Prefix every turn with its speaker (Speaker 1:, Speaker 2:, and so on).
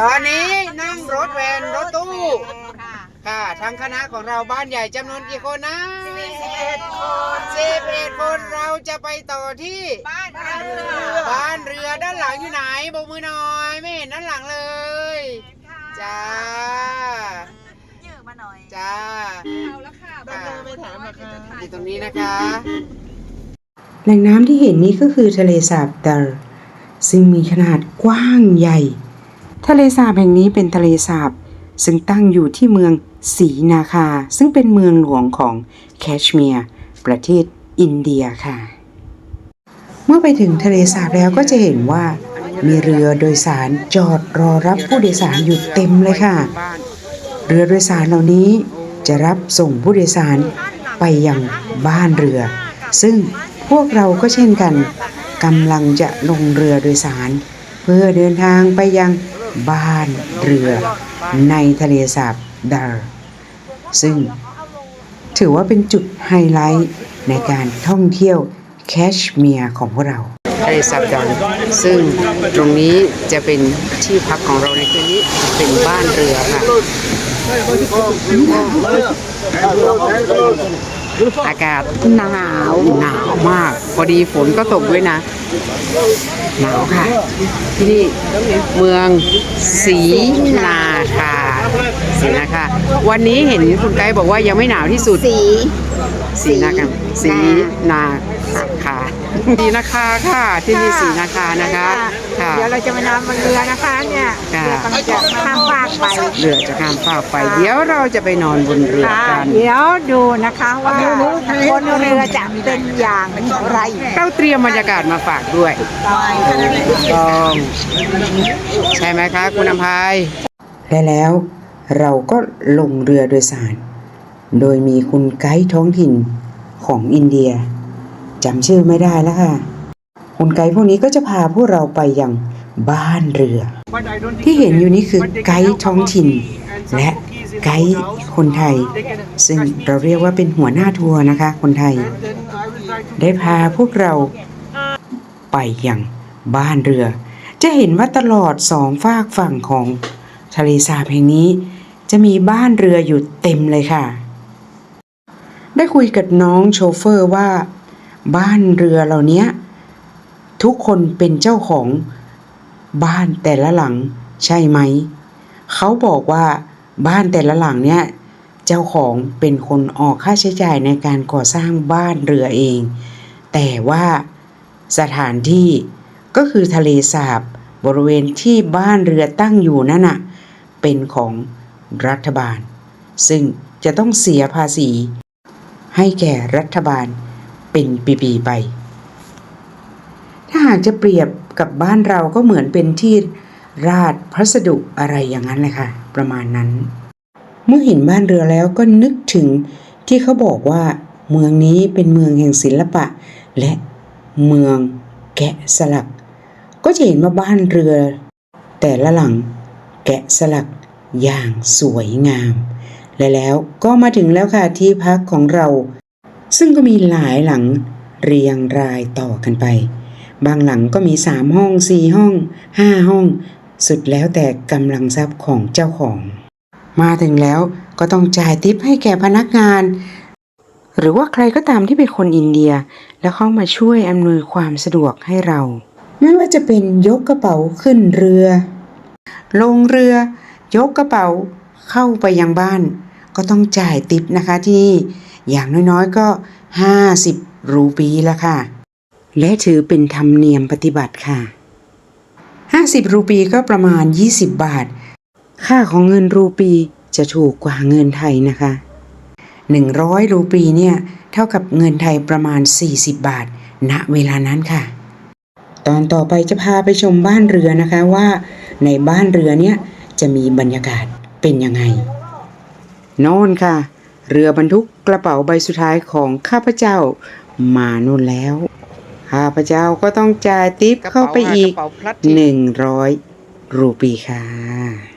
Speaker 1: ตอนนี้นั่งรถแวนรถตู้ค่ะทั้งคณะของเราบ้านใหญ่จำนวนกี่คนนะ11คน11คนเราจะไปต่อที่
Speaker 2: บ้านเรือ
Speaker 1: บ้านเรือด้านหลังอยู่ไหนโบกมือหน่อยไม่เห็นด้านหลังเลยจ้า
Speaker 2: ยืดมาหน่อย
Speaker 1: จ้า
Speaker 2: เอาละค่ะ
Speaker 1: อ่า
Speaker 2: ไม่ถามราคา
Speaker 1: อยู่ตรงนี้นะคะ
Speaker 3: แหล่งน้ำที่เห็นนี้ก็คือทะเลสาบเดอร์ซึ่งมีขนาดกว้างใหญ่ ทะเลสาบแห่งนี้เป็นทะเลสาบซึ่งตั้งอยู่ที่เมืองศรีนาคา ซึ่งเป็นเมืองหลวงของแคชเมียร์ประเทศอินเดียค่ะ เมื่อไปถึงทะเลสาบแล้วก็จะเห็นว่า มีเรือโดยสารจอดรอรับผู้โดยสารอยู่เต็มเลยค่ะ เรือโดยสารเหล่านี้จะรับส่งผู้โดยสารไปยังบ้านเรือ ซึ่งพวกเราก็เช่นกันกำลังจะลงเรือโดยสาร เพื่อเดินทางไปยัง บ้านเรือในทะเลสาบดาร์ซึ่งถือว่าเป็นจุดไฮไลท์ในการท่องเที่ยวแคชเมียร์ของพวกเรา
Speaker 1: ทะเลสาบดอนซึ่งตรงนี้จะเป็นที่พักของเราในคืนนี้เป็นบ้านเรือค่ะ อากาศหนาวหนาวมาก พอดีฝนก็ตกด้วยนะ หนาวค่ะ ที่นี่เมืองศรีนาคาศรีนาคาวันนี้เห็นคุณไกด์บอกว่ายังไม่หนาวที่สุด
Speaker 2: สี
Speaker 1: ศรีนาคาศรีนาคาศรีนาคาค่ะที่นี่ศรีนาคานะคะค่ะ
Speaker 2: เดี๋ยวเราจะไปนอนบนเรือนะคะเนี่ย
Speaker 1: ค่ะ
Speaker 2: เรือกำลังจะข้ามฟากไป
Speaker 1: เรือจะข้ามฟากไป เดี๋ยวเราจะไปนอนบนเรือ
Speaker 2: ค่ะ
Speaker 1: กัน
Speaker 2: เดี๋ยวดูนะคะว่าบนเรือจะเป็นอย่างไร
Speaker 1: เราเตรียมบรรยากาศมาฝากด้วยต้องใช่ไหมคะ คุณอภัย
Speaker 3: และแล้วเราก็ลงเรือโดยสาร โดยมีคุณไกด์ท้องถิ่นของอินเดียจำชื่อไม่ได้แล้วค่ะ คุณไกด์พวกนี้ก็จะพาพวกเราไปยังบ้านเรือ ที่เห็นอยู่นี้คือไกด์ท้องถิ่น ไกด์คนไทย ซึ่งเราเรียกว่าเป็นหัวหน้าทัวร์นะคะ คนไทย ได้พาพวกเราไปยังบ้านเรือ จะเห็นว่าตลอดสองฝากฝั่งของทะเลสาบแห่งนี้ จะมีบ้านเรืออยู่เต็มเลยค่ะ ได้คุยกับน้องโชเฟอร์ว่า บ้านเรือเหล่านี้ทุกคนเป็นเจ้าของบ้านแต่ละหลังใช่ไหม เขาบอกว่า บ้านแต่ละหลังเนี่ยเจ้าของเป็นคนออกค่าใช้จ่ายในการก่อสร้างบ้านเรือเอง แต่ว่าสถานที่ก็คือทะเลสาบบริเวณที่บ้านเรือตั้งอยู่นั่นน่ะเป็นของรัฐบาล ซึ่งจะต้องเสียภาษี ให้แก่รัฐบาลเป็นปีๆไป ถ้าหากจะเปรียบกับบ้านเราก็เหมือนเป็นที่ราดพัสดุอะไรอย่างนั้นเลยค่ะ ประมาณนั้น เมื่อเห็นบ้านเรือแล้วก็นึกถึงที่เขาบอกว่าเมืองนี้เป็นเมืองแห่งศิลปะ และเมืองแกะสลัก ก็จะเห็นว่าบ้านเรือ แต่ละหลังแกะสลักอย่างสวยงาม และแล้วก็มาถึงแล้วค่ะที่พักของเรา ซึ่งก็มีหลายหลังเรียงรายต่อกันไป บางหลังก็มีสามห้องสี่ห้องห้าห้อง สุดแล้วแต่กำลังทรัพย์ของเจ้าของ มาถึงแล้วก็ต้องจ่ายทิปให้แก่พนักงาน หรือว่าใครก็ตามที่เป็นคนอินเดีย แล้วเข้ามาช่วยอำนวยความสะดวกให้เรา ไม่ว่าจะเป็นยกกระเป๋าขึ้นเรือ ลงเรือ ยกกระเป๋าเข้าไปยังบ้าน ก็ต้องจ่ายติปนะคะที่นี่อย่างน้อยๆก็ 50 รูปีละค่ะ และถือเป็นธรรมเนียมปฏิบัติค่ะ 50 รูปีก็ประมาณ 20 บาท ค่าของเงินรูปีจะถูกกว่าเงินไทยนะคะ 100 รูปีเนี่ยเท่ากับเงินไทยประมาณ 40 บาท ณ เวลานั้นค่ะ ตอนต่อไปจะพาไปชมบ้านเรือนะคะว่า ในบ้านเรือเนี่ยจะมีบรรยากาศเป็นยังไงโน่นค่ะ เรือบรรทุกกระเป๋าใบสุดท้ายของข้าพเจ้ามาโน่นแล้ว ข้าพเจ้าก็ต้องจ่ายติปเข้าไปอีก
Speaker 1: กระเป๋าพลาสติก
Speaker 3: หนึ่งร้อยรูปีค่ะ